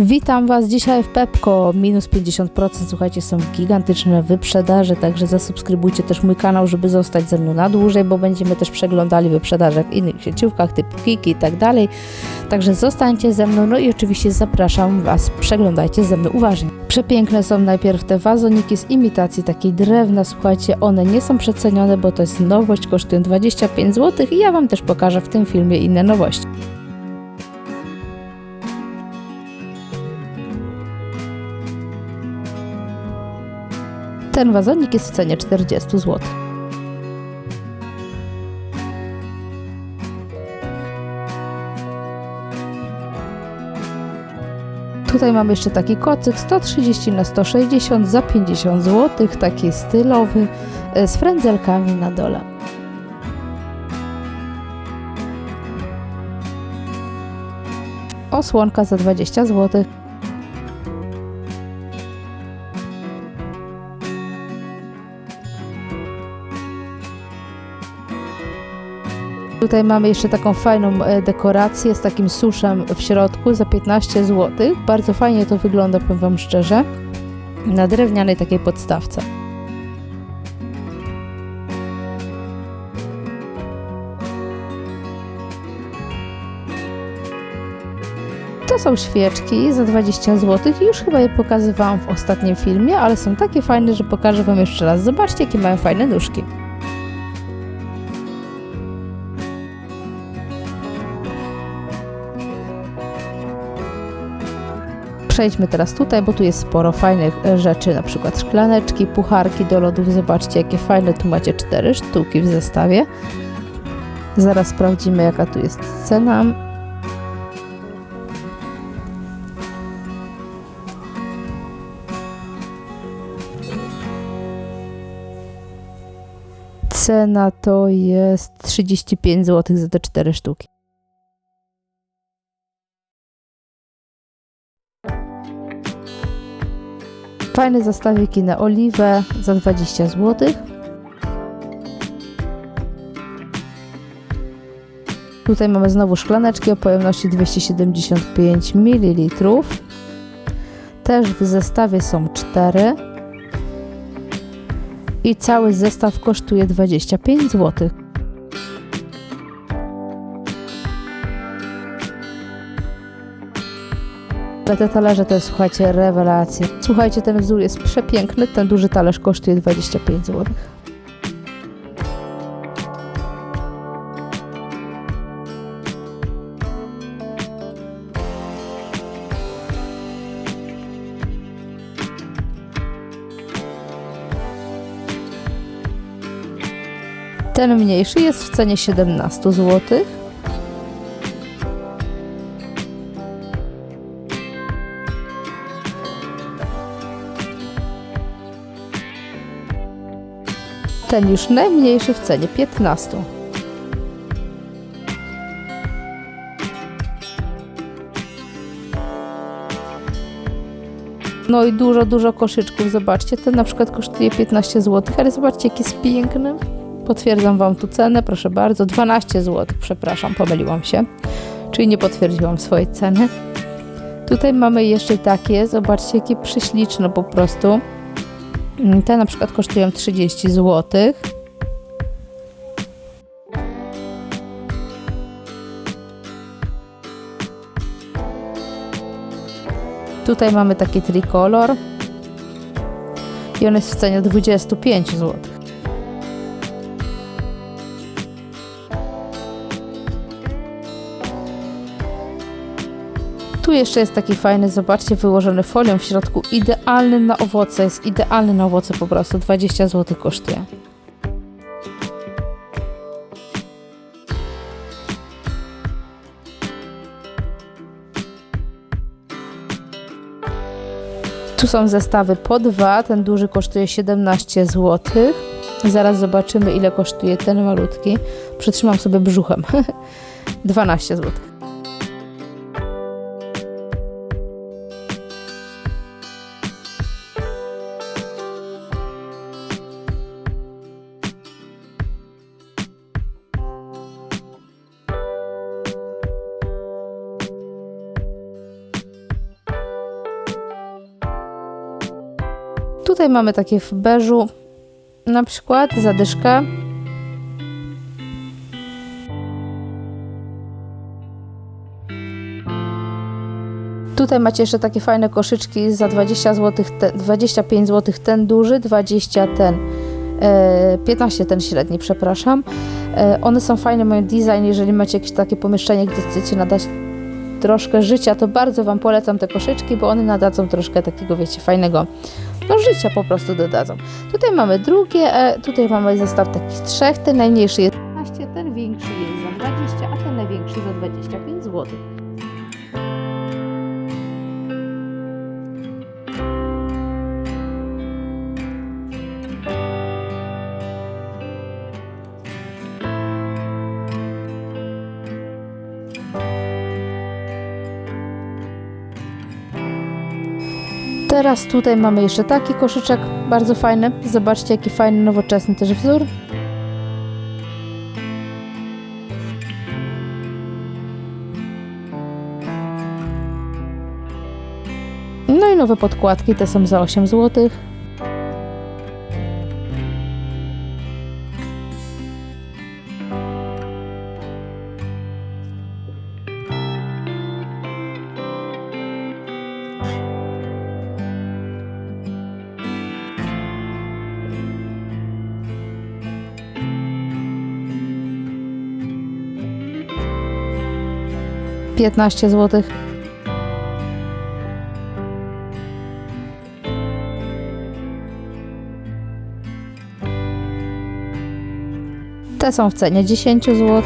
Witam Was dzisiaj w Pepko. Minus 50%. Słuchajcie, są gigantyczne wyprzedaże, także zasubskrybujcie też mój kanał, żeby zostać ze mną na dłużej, bo będziemy też przeglądali wyprzedaże w innych sieciówkach typu Kiki i tak dalej. Także zostańcie ze mną, no i oczywiście zapraszam Was, przeglądajcie ze mną uważnie. Przepiękne są najpierw te wazoniki z imitacji takiej drewna. Słuchajcie, one nie są przecenione, bo to jest nowość, kosztują 25 zł i ja Wam też pokażę w tym filmie inne nowości. Ten wazonik jest w cenie 40 zł. Tutaj mamy jeszcze taki kocyk 130 na 160 za 50 zł, taki stylowy e, z frędzelkami na dole. Osłonka za 20 zł. Tutaj mamy jeszcze taką fajną e, dekorację z takim suszem w środku za 15 zł. Bardzo fajnie to wygląda, powiem Wam szczerze, na drewnianej takiej podstawce. To są świeczki za 20 zł. Już chyba je pokazywałam w ostatnim filmie, ale są takie fajne, że pokażę Wam jeszcze raz. Zobaczcie, jakie mają fajne nóżki. Przejdźmy teraz tutaj, bo tu jest sporo fajnych e, rzeczy, na przykład szklaneczki, pucharki do lodów. Zobaczcie, jakie fajne. Tu macie cztery sztuki w zestawie. Zaraz sprawdzimy, jaka tu jest cena. Cena to jest 35 zł za te cztery sztuki. Fajne zestawiki na oliwę za 20 zł. Tutaj mamy znowu szklaneczki o pojemności 275 ml. Też w zestawie są 4. I cały zestaw kosztuje 25 zł. Te talerze to jest, słuchajcie, rewelacja. Słuchajcie, ten wzór jest przepiękny. Ten duży talerz kosztuje 25 zł. Ten mniejszy jest w cenie 17 zł. Ten już najmniejszy w cenie 15. No i dużo, dużo koszyczków. Zobaczcie, ten na przykład kosztuje 15 zł, ale zobaczcie, jaki jest piękny. Potwierdzam Wam tu cenę, proszę bardzo. 12 zł, przepraszam, pomyliłam się. Czyli nie potwierdziłam swojej ceny. Tutaj mamy jeszcze takie, zobaczcie, jakie prześliczne po prostu. Te na przykład kosztują 30 zł. Tutaj mamy taki trikolor i on jest w cenie 25 zł. Tu jeszcze jest taki fajny, zobaczcie, wyłożony folią w środku, idealny na owoce, jest idealny na owoce po prostu, 20 zł kosztuje. Tu są zestawy po dwa, ten duży kosztuje 17 zł. Zaraz zobaczymy ile kosztuje ten malutki. Przytrzymam sobie brzuchem. 12 zł. Tutaj mamy takie w beżu, na przykład zadyszkę. Tutaj macie jeszcze takie fajne koszyczki za 20 zł, te, 25 zł ten duży, 20 ten, e, 15 ten średni, przepraszam. E, one są fajne, mają design, jeżeli macie jakieś takie pomieszczenie, gdzie chcecie nadać troszkę życia, to bardzo Wam polecam te koszyczki, bo one nadadzą troszkę takiego, wiecie, fajnego, no życia po prostu dodadzą. Tutaj mamy drugie, e, tutaj mamy zestaw takich trzech, ten najmniejszy jest 15, ten większy jest Teraz tutaj mamy jeszcze taki koszyczek, bardzo fajny. Zobaczcie, jaki fajny, nowoczesny też wzór. No i nowe podkładki, te są za 8 zł. Piętnaście złotych. Te są w cenie 10 zł.